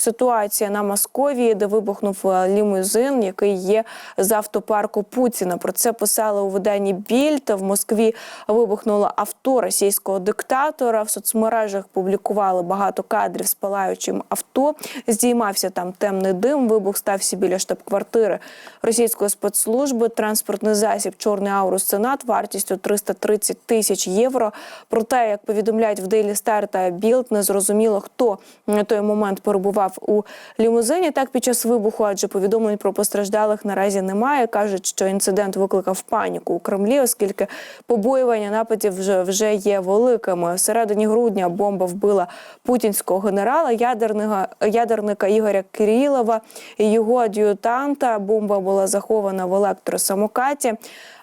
ситуація на Московії, де вибухнув е, лімузин, який є з автопарку Путіна. Про це писали у виданні Більд. В Москві вибухнуло авто російського диктатора. В соцмережах публікували багато кадрів з палаючим авто. Здіймався там темний дим. Вибух стався біля штаб-квартири російської спецслужби. Транспортний засіб Чорний Аурус Сенат вартістю 330 тисяч євро. Проте, як повідомляють в Daily Star та Білд, не зрозуміло, хто на той момент перебував у лімузині. Так під час вибуху, адже повідомлень про постраждалих наразі немає. кажуть, що інцидент викликав паніку у Кремлі, оскільки побоювання нападів вже вже є великими. В середині грудня бомба вбила путінського генерала ядерного ядерника Ігоря Кирилова і його ад'ютанта. Бомба була захована в електросамокаті.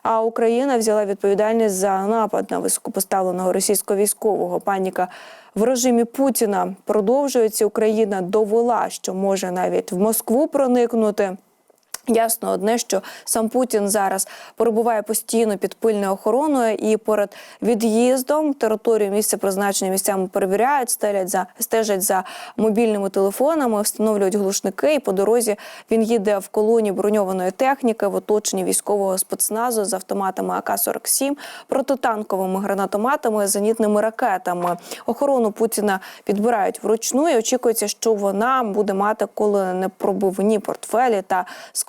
А Україна взяла відповідальність за напад на високопоставленого російського військового. Паніка в режимі Путіна продовжується. Україна довела, що може навіть в Москву проникнути. Ясно одне, що сам Путін зараз перебуває постійно під пильною охороною, і перед від'їздом територію місця призначення місцями перевіряють, стелять за стежать за мобільними телефонами, встановлюють глушники. І по дорозі він їде в колоні броньованої техніки в оточенні військового спецназу з автоматами АК-47, протитанковими гранатоматами, зенітними ракетами. Охорону Путіна підбирають вручну. і Очікується, що вона буде мати коли не пробивні портфелі та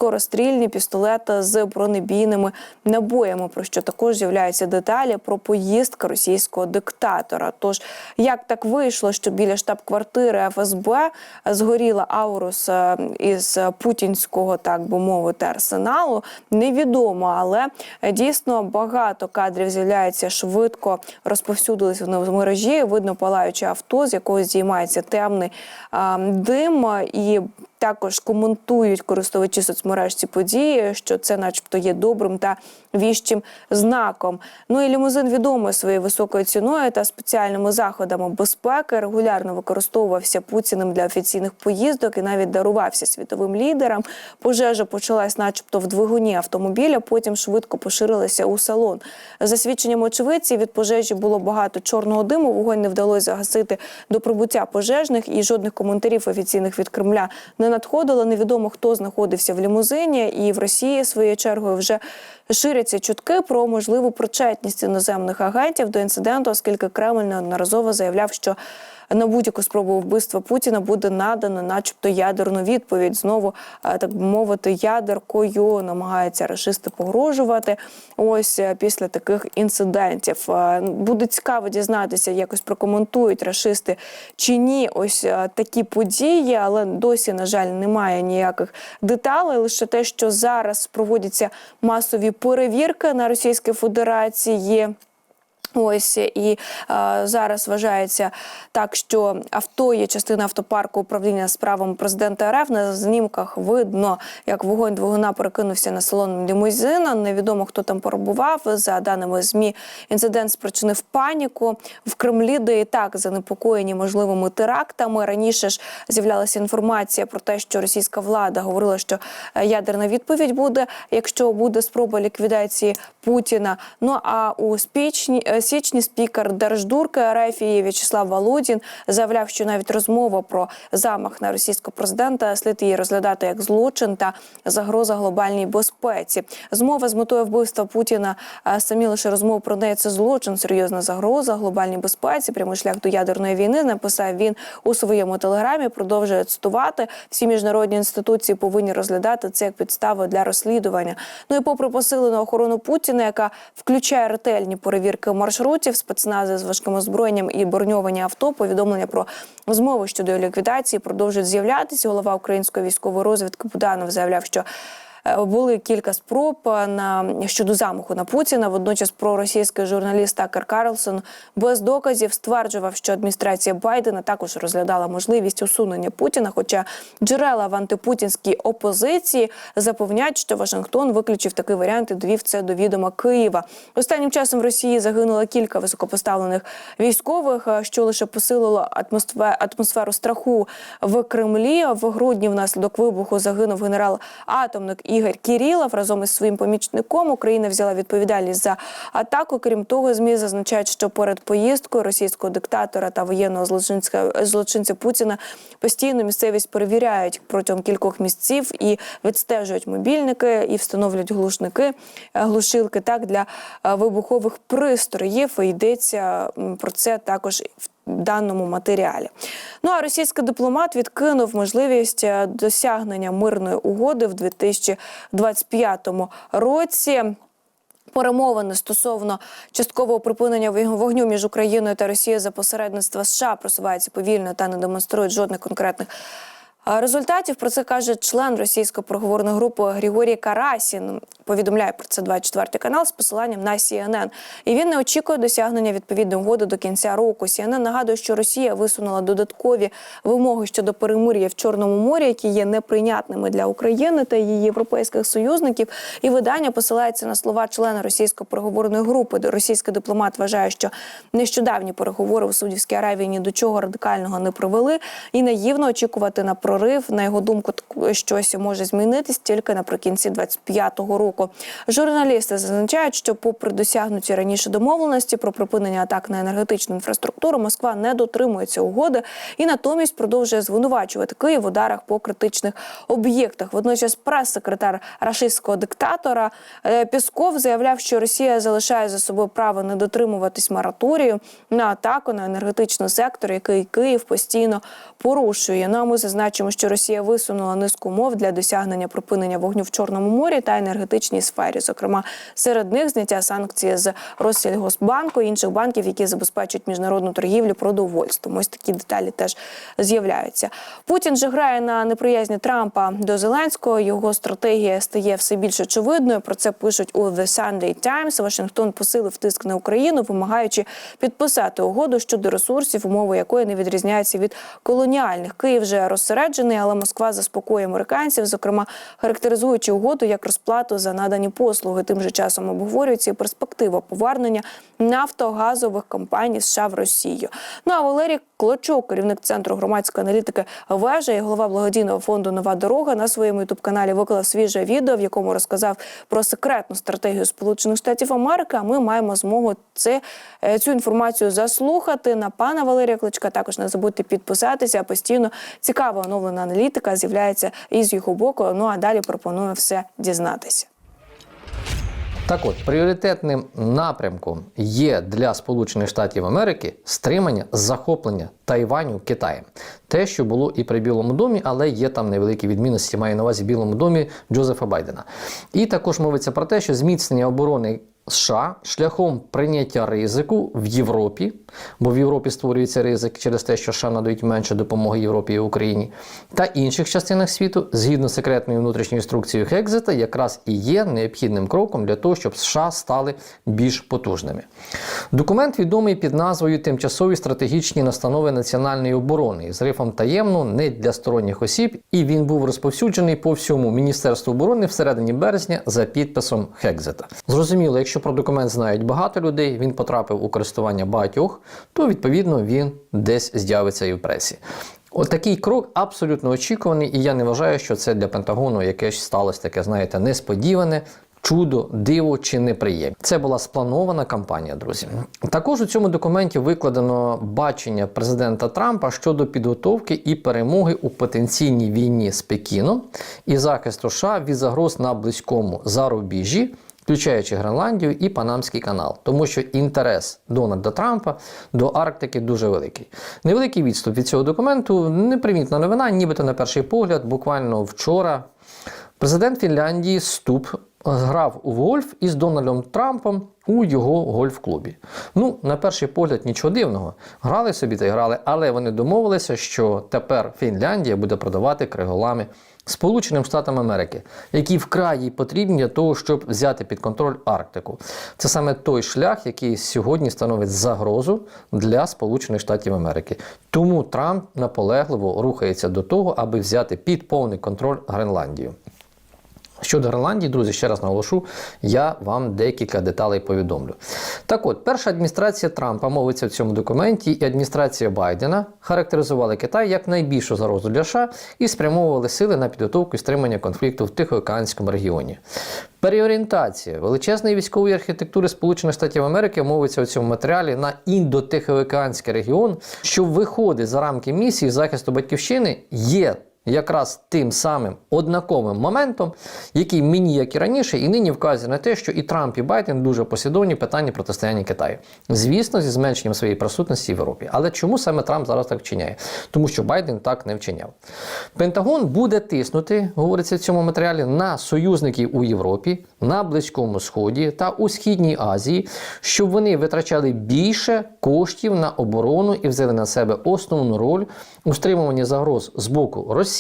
скорострільні пістолети з бронебійними набоями. Про що також з'являються деталі про поїздки російського диктатора. Тож як так вийшло, що біля штаб-квартири ФСБ згоріла Аурус е, із путінського, так би мовити, арсеналу, невідомо, але е, дійсно багато кадрів з'являється швидко розповсюдилися в мережі. Видно палаюче авто, з якого здіймається темний а, дим і. Також коментують користувачі соцмереж ці події, що це, начебто, є добрим та віщим знаком. Ну і лімузин відомий своєю високою ціною та спеціальними заходами безпеки. Регулярно використовувався Путіним для офіційних поїздок і навіть дарувався світовим лідерам. Пожежа почалась, начебто, в двигуні автомобіля. Потім швидко поширилася у салон. За свідченням очевидців, від пожежі було багато чорного диму. Вогонь не вдалося загасити до прибуття пожежних, і жодних коментарів офіційних від Кремля не надходило. Невідомо хто знаходився в лімузині, і в Росії своєю чергою вже ширяться чутки про можливу причетність іноземних агентів до інциденту, оскільки Кремль неодноразово заявляв, що на будь-яку спробу вбивства Путіна буде надано, начебто, ядерну відповідь. Знову е, так би мовити, ядеркою намагаються рашисти погрожувати. Ось е, після таких інцидентів Е, буде цікаво дізнатися, якось прокоментують рашисти чи ні. Ось такі події, але досі, на жаль, немає ніяких деталей. Лише те, що зараз проводяться масові перевірки на Російській Федерації. Ось і е, зараз вважається так, що авто є частина автопарку управління справами президента РФ. На знімках видно, як вогонь двигуна перекинувся на салон лімузина. Невідомо хто там перебував. За даними змі, інцидент спричинив паніку в Кремлі, де і так занепокоєні можливими терактами. Раніше ж з'являлася інформація про те, що російська влада говорила, що е, ядерна відповідь буде, якщо буде спроба ліквідації Путіна. Ну а у спічні е, січні спікер Держдурки РФ В'ячеслав Валудін заявляв, що навіть розмова про замах на російського президента слід її розглядати як злочин та загроза глобальній безпеці. Змова з метою вбивства Путіна самі лише розмови про неї це злочин, серйозна загроза глобальній безпеці. Прямий шлях до ядерної війни написав він у своєму телеграмі. Продовжує цитувати. Всі міжнародні інституції повинні розглядати це як підставу для розслідування. Ну і попри посилену охорону Путіна, яка включає ретельні перевірки маршрутів, спецнази з важким озброєнням і броньовані авто. Повідомлення про змови щодо ліквідації продовжують з'являтися. Голова української військової розвідки Буданов заявляв, що були кілька спроб на щодо замаху на Путіна. Водночас проросійський журналіст Такер Карлсон без доказів стверджував, що адміністрація Байдена також розглядала можливість усунення Путіна. Хоча джерела в антипутінській опозиції запевняють, що Вашингтон виключив такий варіант і довів це до відома Києва. Останнім часом в Росії загинуло кілька високопоставлених військових, е, що лише посилило атмосферу, страху в Кремлі. В грудні внаслідок вибуху загинув генерал атомник Ігор Ігор Кірілов разом із своїм помічником Україна взяла відповідальність за атаку. Крім того, змі зазначають, що перед поїздкою російського диктатора та воєнного злочинця Путіна постійно місцевість перевіряють протягом кількох місяців і відстежують мобільники і встановлюють глушники, е, глушилки так для е, вибухових пристроїв. Йдеться про це також в даному матеріалі. Ну а російський дипломат відкинув можливість е, досягнення мирної угоди в 2025 році. Перемовини стосовно часткового припинення вог- вогню між Україною та Росією за посередництва США просуваються повільно та не демонструють жодних конкретних результатів. Про це каже член російської переговорної групи Григорій Карасін. Повідомляє про це 24 канал з посиланням на CNN. І він не очікує досягнення відповідної угоди до кінця року. CNN нагадує, що Росія висунула додаткові вимоги щодо перемир'я в Чорному морі, які є неприйнятними для України та її європейських союзників. І видання посилається на слова члена російської переговорної групи. Російський дипломат вважає, що нещодавні переговори у Саудівській Аравії ні до чого радикального не привели, і наївно очікувати на прорив. На його думку, щось може змінитись тільки наприкінці 25-го року. Журналісти зазначають, що, попри досягнуті раніше домовленості про припинення атак на енергетичну інфраструктуру, Москва не дотримується угоди і натомість продовжує звинувачувати Київ в ударах по критичних об'єктах. Водночас, прес-секретар рашистського диктатора е, Пісков заявляв, що Росія залишає за собою право не дотримуватись мораторію на атаку на енергетичний сектор, який Київ постійно порушує. Ну а ми зазначимо, що Росія висунула низку умов для досягнення припинення вогню в Чорному морі та енергетичній сфері. Зокрема, серед них зняття санкцій з Россельгосбанку і інших банків, які забезпечують міжнародну торгівлю продовольством. Ось такі деталі теж з'являються. Путін же грає на неприязні Трампа до Зеленського. Його стратегія стає все більш очевидною. Про це пишуть у The Sunday Times. Вашингтон посилив тиск на Україну, вимагаючи підписати угоду щодо ресурсів, умови якої не відрізняються від колоніальних. Київ вже розсереджений, але Москва заспокоює американців, зокрема характеризуючи угоду як розплату за надані послуги. Тим же часом обговорюється і перспектива повернення нафтогазових компаній США в Росію. Ну а Валерій Клочок, керівник центру громадської аналітики вежа і голова благодійного фонду Нова дорога на своєму ютуб каналі виклав свіже відео, в якому розказав про секретну стратегію Сполучених Штатів Америки. А ми маємо змогу це е, цю інформацію заслухати на пана Валерія Клочка. Також не забудьте підписатися. Постійно цікава оновлена аналітика з'являється із його боку. Ну а далі пропоную все дізнатися. Так от, пріоритетним напрямком є для Сполучених Штатів Америки стримання захоплення Тайваню Китаєм. Те, що було і при Білому домі, але є там невеликі відмінності, маю на увазі Білому домі Джозефа Байдена. І також мовиться про те, що зміцнення оборони. США шляхом прийняття ризику в Європі, бо в Європі створюється ризик через те, що США надають менше допомоги Європі і Україні, та інших частинах світу, згідно з секретною внутрішньою інструкцією Хекзета, якраз і є необхідним кроком для того, щоб США стали більш потужними. Документ відомий під назвою Тимчасові стратегічні настанови національної оборони з рифом таємно не для сторонніх осіб, і він був розповсюджений по всьому Міністерству оборони всередині березня за підписом Хекзета. Зрозуміло, якщо про документ знають багато людей, він потрапив у користування багатьох, то відповідно він десь з'явиться і в пресі. Отакий крок абсолютно очікуваний, і я не вважаю, що це для Пентагону якесь сталося таке, знаєте, несподіване. Чудо, диво чи неприємне. Це була спланована кампанія, друзі. Також у цьому документі викладено бачення президента Трампа щодо підготовки і перемоги у потенційній війні з Пекіном і захисту США від загроз на близькому зарубіжжі, включаючи Гренландію і Панамський канал, тому що інтерес Дональда Трампа до Арктики дуже великий. Невеликий відступ від цього документу, непримітна новина, нібито на перший погляд, буквально вчора. Президент Фінляндії Ступ грав у гольф із Дональдом Трампом у його гольф-клубі. Ну, на перший погляд, нічого дивного. Грали собі та й грали, але вони домовилися, що тепер Фінляндія буде продавати криголами Сполученим Штатам Америки, які вкрай потрібні для того, щоб взяти під контроль Арктику. Це саме той шлях, який сьогодні становить загрозу для Сполучених Штатів Америки. Тому Трамп наполегливо рухається до того, аби взяти під повний контроль Гренландію. Щодо Гренландії, друзі, ще раз наголошу, я вам декілька деталей повідомлю. Так от, перша адміністрація Трампа мовиться в цьому документі, і адміністрація Байдена характеризували Китай як найбільшу загрозу для США і спрямовували сили на підготовку і стримання конфлікту в Тихоокеанському регіоні. Переорієнтація величезної військової архітектури Сполучених Штатів Америки мовиться у цьому матеріалі на індотихоокеанський регіон, що виходить за рамки місії захисту батьківщини, є якраз тим самим однаковим моментом, який мені, як і раніше, і нині вказує на те, що і Трамп, і Байден дуже послідовні в питанні протистояння Китаю. Звісно, зі зменшенням своєї присутності в Європі. Але чому саме Трамп зараз так вчиняє? Тому що Байден так не вчиняв. Пентагон буде тиснути, говориться в цьому матеріалі, на союзників у Європі, на Близькому Сході та у Східній Азії, щоб вони витрачали більше коштів на оборону і взяли на себе основну роль у стримуванні загроз з боку Росії,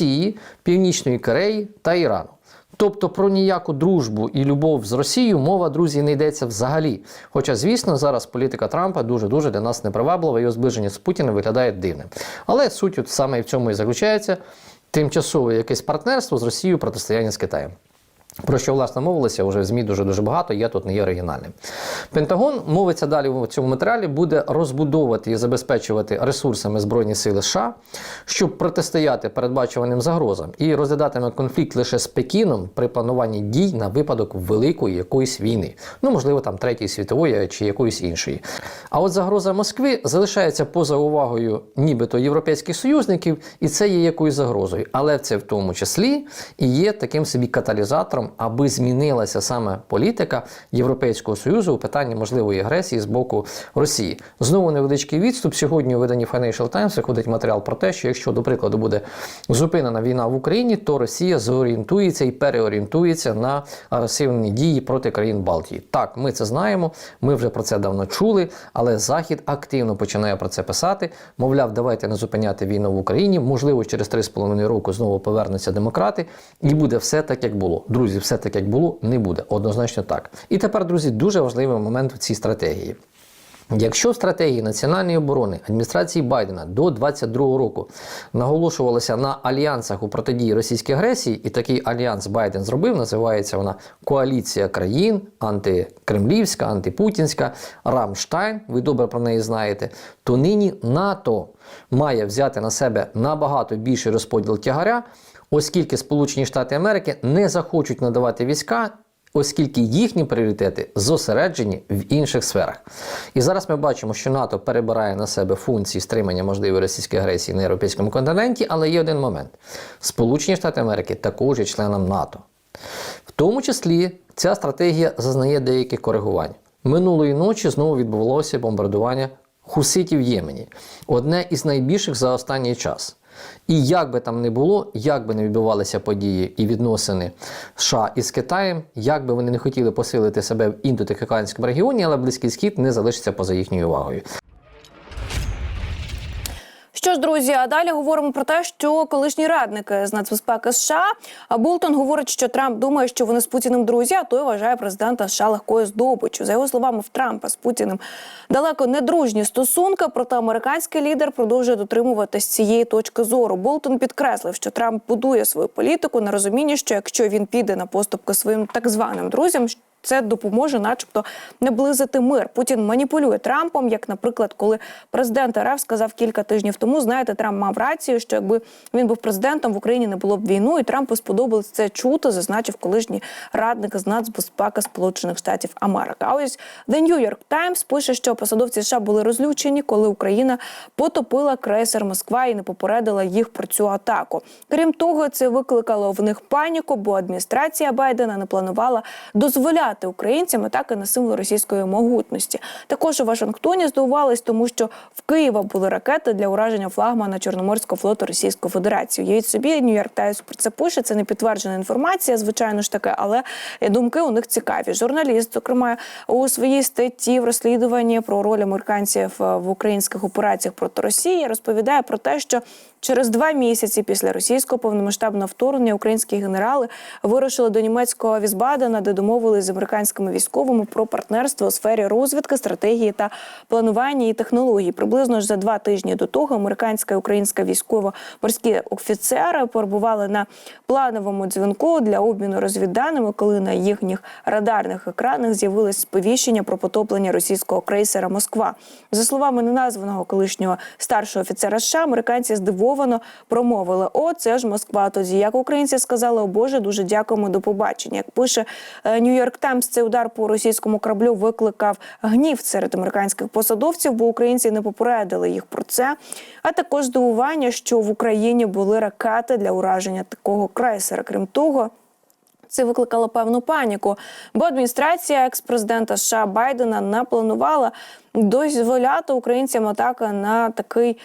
Північної Кореї та Ірану. Тобто про ніяку дружбу і любов з Росією мова, друзі, не йдеться взагалі. Хоча, звісно, зараз політика Трампа дуже-дуже для нас неприваблива, його зближення з Путіним виглядає дивним. Але суть саме в цьому і заключається тимчасове якесь партнерство з Росією протистояння з Китаєм. Про що власне мовилося вже в ЗМІ дуже дуже багато. Я тут не є оригінальним. Пентагон мовиться далі в цьому матеріалі, буде розбудовувати і забезпечувати ресурсами збройні сили США, щоб протистояти передбачуваним загрозам і розглядатиме конфлікт лише з Пекіном при плануванні дій на випадок великої якоїсь війни, ну можливо там третьої світової чи якоїсь іншої. А от загроза Москви залишається поза увагою, нібито європейських союзників, і це є якоюсь загрозою. Але це в тому числі і є таким собі каталізатором аби змінилася саме політика Європейського союзу у питанні можливої агресії з боку Росії. Знову невеличкий відступ. Сьогодні у виданні Financial Times виходить матеріал про те, що якщо, до прикладу, буде зупинена війна в Україні, то Росія зорієнтується і переорієнтується на агресивні дії проти країн Балтії. Так, ми це знаємо. Ми вже про це давно чули, але Захід активно починає про це писати. Мовляв, давайте не зупиняти війну в Україні. Можливо, через 3,5 року знову повернуться демократи, і буде все так, як було. Друзі, все так, як було, не буде. Однозначно так. І тепер, друзі, дуже важливий момент в цій стратегії. Якщо в стратегії національної оборони адміністрації Байдена до 2022 року наголошувалося на альянсах у протидії російській агресії, і такий альянс Байден зробив, називається вона Коаліція країн антикремлівська, антипутінська, Рамштайн. Ви добре про неї знаєте. То нині НАТО має взяти на себе набагато більший розподіл тягаря, оскільки Сполучені Штати Америки не захочуть надавати війська оскільки їхні пріоритети зосереджені в інших сферах. І зараз ми бачимо, що НАТО перебирає на себе функції стримання можливої російської агресії на європейському континенті, але є один момент: Сполучені Штати Америки також є членом НАТО. В тому числі ця стратегія зазнає деяких коригувань. Минулої ночі знову відбувалося бомбардування хуситів в Ємені, одне із найбільших за останній час. І як би там не було, як би не відбувалися події і відносини США із Китаєм, як би вони не хотіли посилити себе в індотехіканському регіоні, але Близький Схід не залишиться поза їхньою увагою. Що ж, друзі, а далі говоримо про те, що колишні радники з нацбезпеки США Болтон говорить, що Трамп думає, що вони з Путіним друзі, а той вважає президента США легкою здобиччю. За його словами, в Трампа з Путіним далеко не дружні стосунки. Проте американський лідер продовжує дотримуватись цієї точки зору. Болтон підкреслив, що Трамп будує свою політику на розумінні, що якщо він піде на поступки своїм так званим друзям, це допоможе, начебто, наблизити мир. Путін маніпулює Трампом, як, наприклад, коли президент РФ сказав кілька тижнів тому, знаєте, Трамп мав рацію, що якби він був президентом в Україні не було б війну, і Трампу сподобалось це чути, зазначив колишній радник з нацбезпеки Сполучених Штатів Америки. А ось The New York Times пише, що посадовці США були розлючені, коли Україна потопила крейсер Москва і не попередила їх про цю атаку. Крім того, це викликало в них паніку, бо адміністрація Байдена не планувала дозволяти українцям атаки на символ російської могутності. Також у Вашингтоні здивувались, тому що в Києва були ракети для ураження флагмана Чорноморського флоту Російської Федерації. Уявіть собі, Нью-Йорк Таймс про це пише. Це не підтверджена інформація, звичайно ж таке, але думки у них цікаві. Журналіст, зокрема, у своїй статті в розслідуванні про роль американців в українських операціях проти Росії розповідає про те, що Через два місяці після російського повномасштабного вторгнення українські генерали вирушили до німецького Візбадена, де домовились з американськими військовими про партнерство у сфері розвідки, стратегії та планування і технологій. Приблизно ж за два тижні до того американська і українська військово-морські офіцери перебували на плановому дзвінку для обміну розвідданими, коли на їхніх радарних екранах з'явилось сповіщення про потоплення російського крейсера Москва. За словами неназваного колишнього старшого офіцера США, американці здивовано промовили: О, це ж Москва. Тоді як українці сказали, о Боже, дуже дякуємо до побачення. Як пише Нью-Йорк Таймс, цей удар по російському кораблю викликав гнів серед американських посадовців, бо українці не попередили їх про це. А також здивування, що в Україні були ракети для ураження такого крейсера. Крім того. Це викликало певну паніку, бо адміністрація екс-президента США Байдена напланувала дозволяти українцям атаки на такий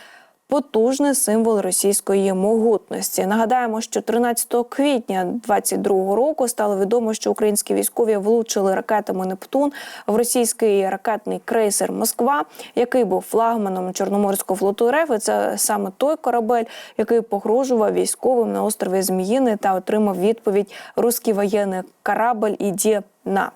потужний символ російської могутності. Нагадаємо, що 13 квітня 2022 року стало відомо, що українські військові влучили ракетами Нептун в російський ракетний крейсер Москва, який був флагманом Чорноморського флоту РФ. І це саме той корабель, який погрожував військовим на острові Зміїни та отримав відповідь Руський воєнний корабль іді на